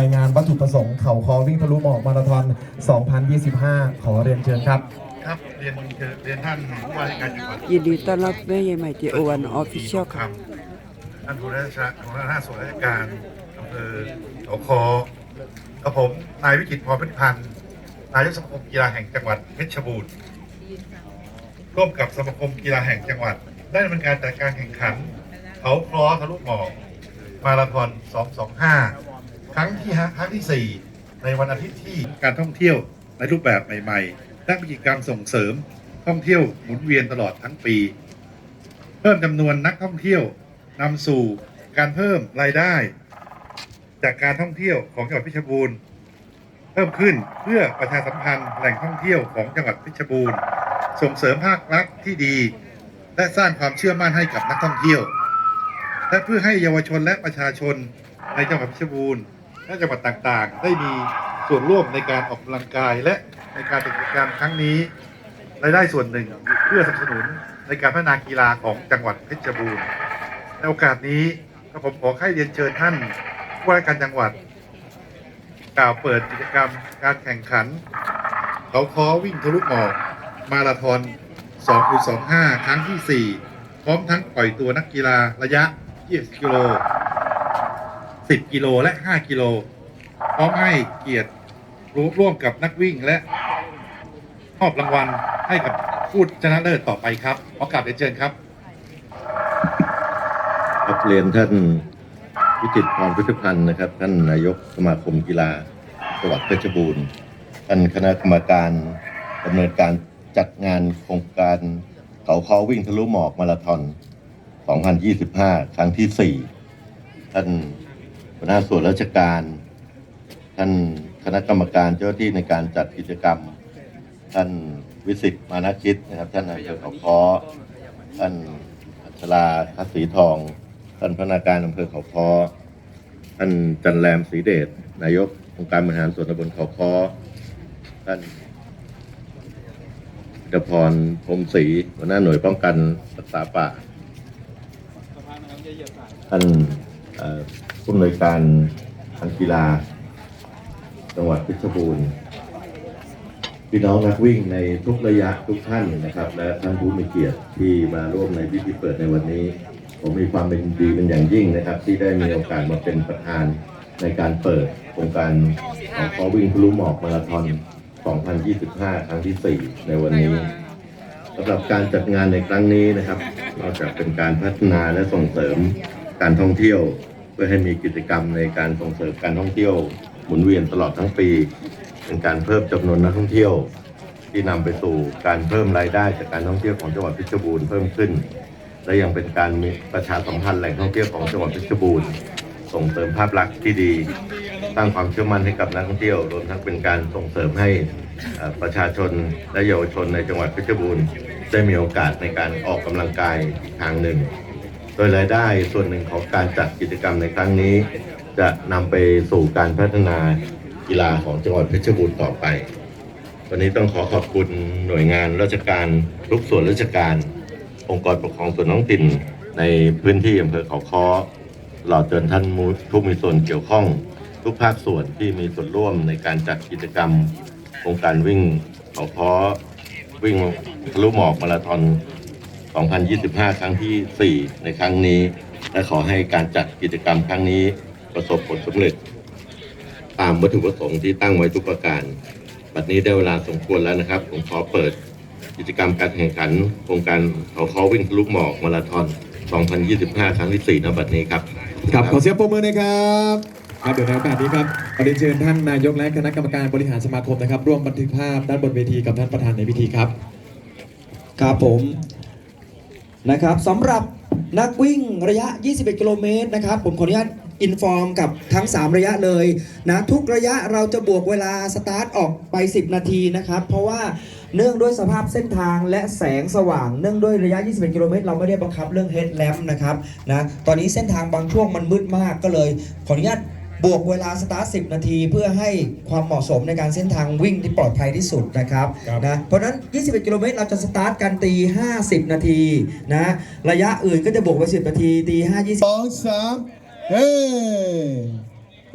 รายงานวัตถุประสงค์เขาคอวิ่งทะลุหมอกมาราธอน 2025 ขอเรียนเชิญครับ ครับ เรียนเชิญเรียนท่านผู้ว่าราชการจังหวัดยินดีต้อนรับแม่ใหญ่ใหม่เจโอวันออฟฟิเชียลครับท่านผู้ราชการหัวหน้าส่วนราชการอำเภอเขาคอกับผม นายวิจิตรพรพิพันธ์นายกสมาคมกีฬาแห่งจังหวัดเพชรบูรณ์ร่วมกับสมาคมกีฬาแห่งจังหวัด ได้ดำเนินการจัดการแข่งขัน เขาคลอทะลุหมอกมาราธอน 225 ครั้งที่ห้าครั้งที่ 4 ในวันอาทิตย์ที่การท่องเที่ยวในรูปแบบใหม่ๆและกิจกรรมส่งเสริมท่องเที่ยวหมุนเวียนตลอดทั้งปี เพิ่มจำนวนนักท่องเที่ยวนำสู่การเพิ่มรายได้ จากการท่องเที่ยวของจังหวัดเพชรบูรณ์เพิ่มขึ้นเพื่อประชาสัมพันธ์แหล่งท่องเที่ยวของจังหวัดเพชรบูรณ์ ส่งเสริมภาครัฐที่ดี และสร้างความเชื่อมั่นให้กับนักท่องเที่ยว และเพื่อให้เยาวชนและประชาชนในจังหวัดเพชรบูรณ์ และจังหวัดต่างๆ ได้มีส่วนร่วมในการออกกำลังกายและในการจัดกิจกรรมครั้งนี้รายได้ส่วนหนึ่งเพื่อสนับสนุนในการพัฒนากีฬาของจังหวัดเพชรบูรณ์ในโอกาสนี้ก็ผมขอให้เรียนเชิญท่านผู้ว่าการจังหวัด กล่าวเปิดกิจกรรมการแข่งขัน เขาคอวิ่งทะลุหมอกมาราธอน2.25 ครั้งที่ 4 พร้อมทั้งปล่อยตัวนักกีฬาระยะ 20 กิโล 10 กิโลและ 5 กิโล พร้อมให้เกียรติร่วมกับนักวิ่งและมอบรางวัลให้กับผู้ชนะเลิศต่อไปครับขอกราบเรียนเชิญครับครับเรียนท่านวิจิตรพรพุทธพันธ์นะครับ ท่านนายกสมาคมกีฬาจังหวัดเพชรบูรณ์ท่านคณะกรรมการดำเนินการจัดงานโครงการเขาคอวิ่งทะลุหมอกมาราธอน 2025 ครั้งที่ 4 ท่าน หัวหน้าส่วนราชการ ท่านคณะกรรมการเจ้าหน้าที่ในการจัดกิจกรรม ท่านวิสิตมานาคิดนะครับ ท่านนายกเขาคอท่านอัชราคัสีทอง ท่านพนักงานอำเภอเขาคอท่านจันแรมศรีเดชนายกองค์การบริหารส่วนตำบลเขาคอท่านกพรพรมศรีหัวหน้าหน่วยป้องกันรักษาป่าท่าน ผู้อำนวยการทางกีฬา จังหวัดเพชรบูรณ์พี่น้องนักวิ่งในทุกระยะทุกท่านนะครับ และท่านผู้มีเกียรติที่มาร่วมในพิธีเปิดในวันนี้ ผมมีความเป็นดีเป็นอย่างยิ่งนะครับ ที่ได้มีโอกาสมาเป็นประธานในการเปิดโครงการของขอวิ่งทะลุหมอกมาราธอน 2025 ครั้งที่ 4 ในวันนี้สำหรับการจัดงานในครั้งนี้นะครับนอกจากเป็นการพัฒนาและส่งเสริม การท่องเที่ยว เพื่อให้มีกิจกรรมในการส่งเสริมการท่องเที่ยวหมุนเวียนตลอดทั้งปี เป็นการเพิ่มจำนวนนักท่องเที่ยว ที่นำไปสู่การเพิ่มรายได้จากการท่องเที่ยวของจังหวัดเพชรบูรณ์เพิ่มขึ้น และยังเป็นการมีประชาสัมพันธ์แหล่งท่องเที่ยวของจังหวัดเพชรบูรณ์ส่งเสริมภาพลักษณ์ที่ดีสร้างความเชื่อมั่นให้กับนักท่องเที่ยวรวมทั้งเป็นการส่งเสริมให้ประชาชนและเยาวชนในจังหวัดเพชรบูรณ์ได้มีโอกาสในการออกกำลังกายอีกทางหนึ่ง โดยรายได้ส่วนหนึ่งของการจัดกิจกรรมในครั้งนี้ จะนำไปสู่การพัฒนากีฬาของจังหวัดเพชรบูรณ์ต่อไป วันนี้ต้องขอขอบคุณหน่วยงานราชการทุกส่วนราชการ องค์กรปกครองส่วนท้องถิ่นในพื้นที่อำเภอเขาค้อตลอดจนท่านมูทุกมีส่วนเกี่ยวข้อง ทุกภาคส่วนที่มีส่วนร่วมในการจัดกิจกรรมโครงการวิ่งเขาค้อวิ่งทะลุหมอกมาราธอน 2025 ครั้งทีสี่ 4 ในครั้งนี้ และขอให้การจัดกิจกรรมครั้งนี้ประสบผลสำเร็จ ตามวัตถุประสงค์ที่ตั้งไว้ทุกประการ บัดนี้ได้เวลาสมควรแล้วนะครับ ผมขอเปิดกิจกรรมการแข่งขัน โครงการเขาเขาวิ่งทะลุหมอกมาราธอน 2025 ครั้งที่ 4 ณ บัดนี้ครับ ครับขอเสียงปรบมือหนะครับครับเดี๋ยวในโอกาสนี้ครับขอเรียนเชิญท่านนายกและคณะกรรมการบริหารสมาคมนะครับ ร่วมบันทึกภาพด้านบนเวทีกับท่านประธานในพิธีครับ ครับผม นะครับสำหรับนักวิ่งระยะ 21 กิโลเมตรนะครับ ผมขออนุญาตอินฟอร์มกับทั้ง 3 ระยะเลยนะทุกระยะเราจะบวกเวลาสตาร์ทออกไป 10 นาทีนะครับ เพราะว่าเนื่องด้วยสภาพเส้นทางและแสงสว่าง เนื่องด้วยระยะ 21 กิโลเมตรเราไม่ได้บังคับเรื่องเฮดแลมนะครับนะตอนนี้เส้นทางบางช่วงมันมืดมากก็เลย ขออนุญาต บวกเวลาสตาร์ท10นาทีเพื่อให้ความเหมาะสมในการเส้นทางวิ่งที่ปลอดภัยที่สุดนะครับครับ นะเพราะฉะนั้น 21 กิโลเมตรเราจะสตาร์ทกันตี 50 นาทีนะระยะอื่นก็จะบวกไป 10 นาทีตี5 20 สองสามเฮ้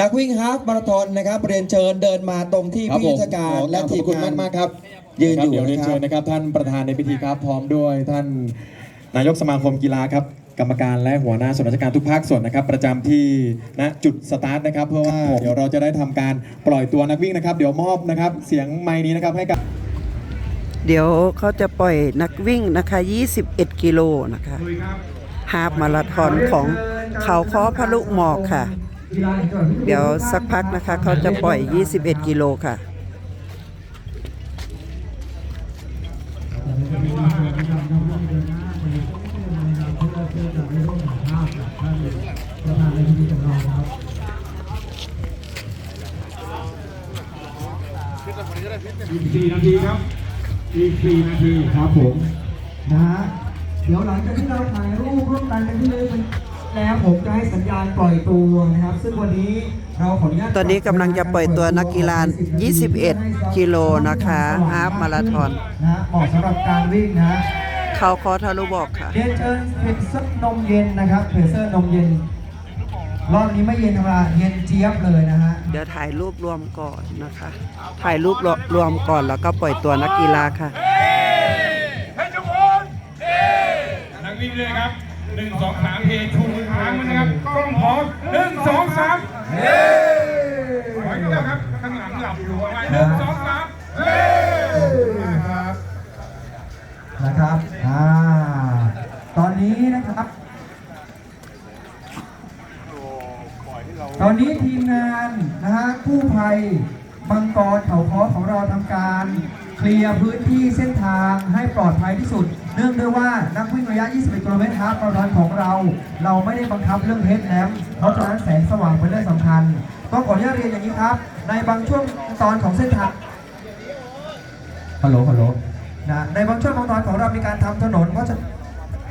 นักวิ่งฮาล์ฟมาราธอนนะครับเรียนเชิญเดินมาตรงที่ครับพิผมธีการขอและขอบทีมคุณงามานกมากๆครับยืนอยู่เดี๋ยวเรียนนะคเชิรัญบนะครับ ท่านประธานในพิธีครับ พร้อมด้วยท่านนายกสมาคมกีฬาครับ กรรมการและหัวหน้าส่วนราชการทุกภาคส่วนนะครับ ประจำที่ณจุดสตาร์ทนะครับ เพื่อว่าเดี๋ยวเราจะได้ทำการปล่อยตัวนักวิ่งนะครับ เดี๋ยวมอบนะครับ เสียงไม้นี้นะครับให้กับ เดี๋ยวเขาจะปล่อยนักวิ่งนะคะ 21 กิโลนะคะฮาฟมาราธอนของเขาค้อพะลุหมอกค่ะ เดี๋ยวสักพักนะคะเขาจะปล่อย 21 กิโลค่ะ อีก4นาทีครับ อีก4นาทีครับผมนะฮะเดี๋ยวหลังจากที่เราถ่ายรูปร่วมกันกันที่เลยเป็นแล้วผมจะให้สัญญาณปล่อยตัวนะครับ ซึ่งวันนี้เราขออนุญาตตอนนี้กำลังจะปล่อยตัวนักกีฬา21 กิโลนะคะฮาล์ฟมาราธอนนะฮะเหมาะสำหรับการวิ่งนะฮะเขาค้อทะลุบอกค่ะ เรียนเชิญเพจเซอร์นมเย็นนะครับเพจเซอร์นมเย็น รอบนี้ไม่เย็นธรรมดาเย็นเจี๊ยบเลยนะฮะเดี๋ยวถ่ายรูปรวมก่อนนะคะ ถ่ายรูปรวมก่อนแล้วก็ปล่อยตัวนักกีฬาค่ะนักวิ่งเลยครับหนึ่งสองสามเฮชูมือค้างมันนะครับกล้องพร้อมหนึ่งสองสามเฮ้ขออีกแล้วครับข้างหลังหลับอยู่อะไรหนึ่งสองสามเฮ้ครับนะครับ อ่า ตอนนี้นะครับ ตอนนี้ทีมงานนะฮะ กู้ภัยบังกรเขาค้อของเราทำการ เคลียร์พื้นที่เส้นทางให้ปลอดภัยที่สุด เนื่องด้วยว่านักวิ่งระยะ 21กิโลเมตรฮาล์ฟมาราธอนของเรา เราไม่ได้บังคับเรื่องเฮดแลมป์เพราะฉะนั้นแสงสว่างเป็นเรื่องสำคัญ ต้องขออนุญาตเรียนอย่างนี้ครับ ในบางช่วงตอนของเส้นทางฮัลโหลฮัลโหลนะในบางช่วงบางตอนของเรามีการทำถนนก็จะ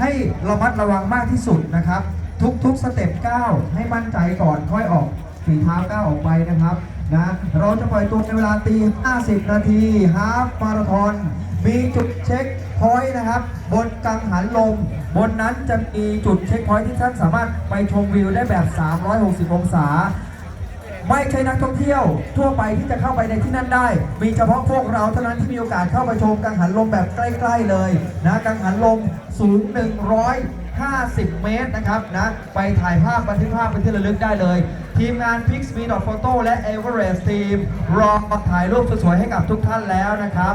ให้ระมัดระวังมากที่สุดนะครับ ทุกๆสเต็ปก้าวให้มั่นใจก่อนค่อยออกฝีเท้าก้าวออกไปนะครับ นะเราจะปล่อยตัวในเวลาตี 50 นาทีฮาฟมาราธอนมีจุดเช็คพอยต์นะครับ บนกังหันลม บนนั้นจะมีจุดเช็คพอยต์ที่ท่านสามารถไปชมวิวได้แบบ 360 องศา ไม่ใช่นักท่องเที่ยวทั่วไปที่จะเข้าไปในที่นั่นได้ มีเฉพาะพวกเราเท่านั้นที่มีโอกาสเข้าไปชมกังหันลมแบบใกล้ๆเลยนะกังหันลมสูง150 เมตรนะครับนะไปถ่ายภาพบันทึกภาพเป็นที่ระลึกได้เลย ทีมงาน Pix Me Photo และ Everest Team รอถ่ายรูปสวยๆให้กับทุกท่านแล้วนะครับ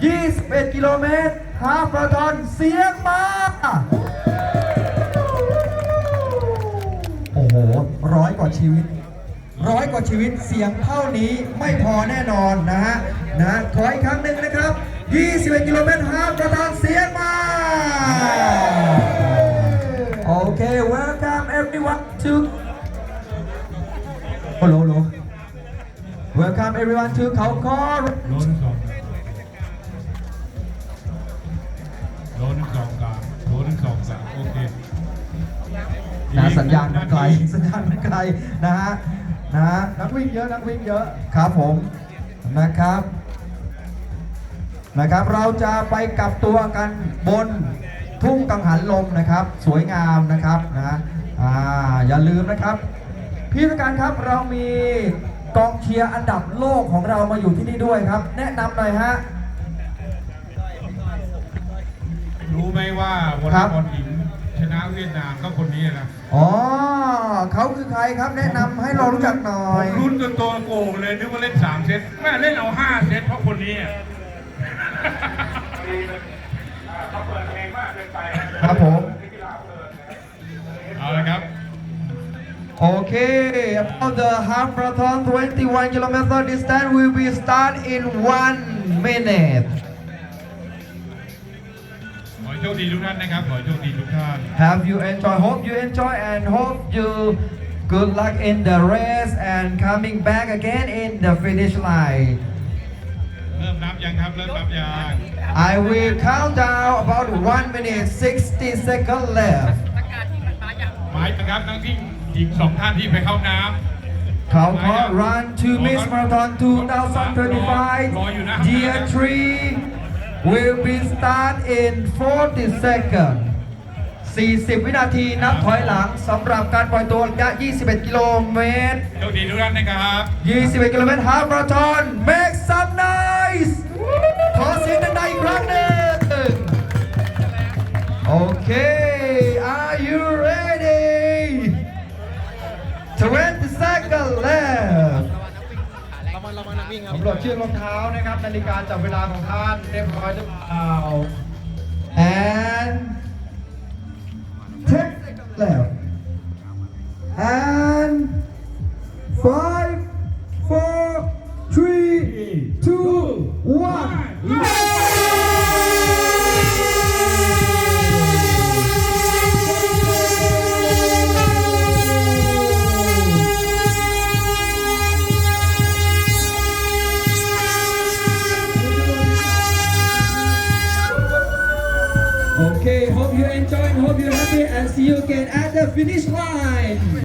21 กิโลเมตรฮาฟมาราธอนเสียงมาโอ้โหร้อยกว่าชีวิต ร้อยกว่าชีวิตเสียงเท่านี้ไม่พอแน่นอนนะฮะนะขออีกครั้งหนึ่งนะครับ 21 กิโลเมตรฮาฟระธานเสียงมาโอเค welcome everyone to โอ้โหโห welcome everyone to เขาคอโลนสองโลนสองสามโลนสองสามโอเคนะสัญญาณมันไกลสัญญาณมันไกลนะฮะนะฮะนักวิ่งเยอะนักวิ่งเยอะครับผมนะครับนะครับเราจะไปกลับตัวกันบนทุ่งกังหันลมนะครับ สวยงามนะครับนะอ่าอย่าลืมนะครับ พี่ประการครับเรามีกองเชียร์อันดับโลกของเรามาอยู่ที่นี่ด้วยครับ แนะนำหน่อยฮะ รู้ไหมว่าวอลเลครัย์บบอลหญิงชนะเวียดนามก็คนนี้นะอ๋อเขาคือใครครับแนะนำให้เรารู้จักหน่อผย มรุ่นจนตัวโกงเลยนึกว่าเล่นสามเซตแม่เล่นเอาห้าเซตเพราะคนนี้อะ ครับผม เอาละครับ Okay, about the half marathon 21 kilometer distance will be start in one minute. ขอให้โชคดีทุกท่านนะครับ ขอให้โชคดีทุกท่าน Have you enjoy? Hope you enjoy and hope you good luck in the race and coming back again in the finish line. เริ่มนับยังครับ เริ่มนับยัง I will count down about one minute 60 seconds left. หมายถึงครับทั้งที่ อีกสองท่านที่ไปเข้าน้ำ Khao Kho Run to Miss Marathon 2035 Year 3 will be start in 40 seconds. 40 วินาทีนับถอยหลังสำหรับการปล่อยตัวระยะ 21 กิโลเมตรโชคดีทุกท่านนะครับ 21 กิโลเมตรฮาล์ฟมาราธอน make some noise ขอเสียงดังๆอีกครั้งหนึ่งโอเค are you ready 20 seconds left สำรวจเชื่อรองเท้านะครับนาฬิกาจับเวลาของท่านเรียบร้อยหรือเปล่า and 10 left and ministrar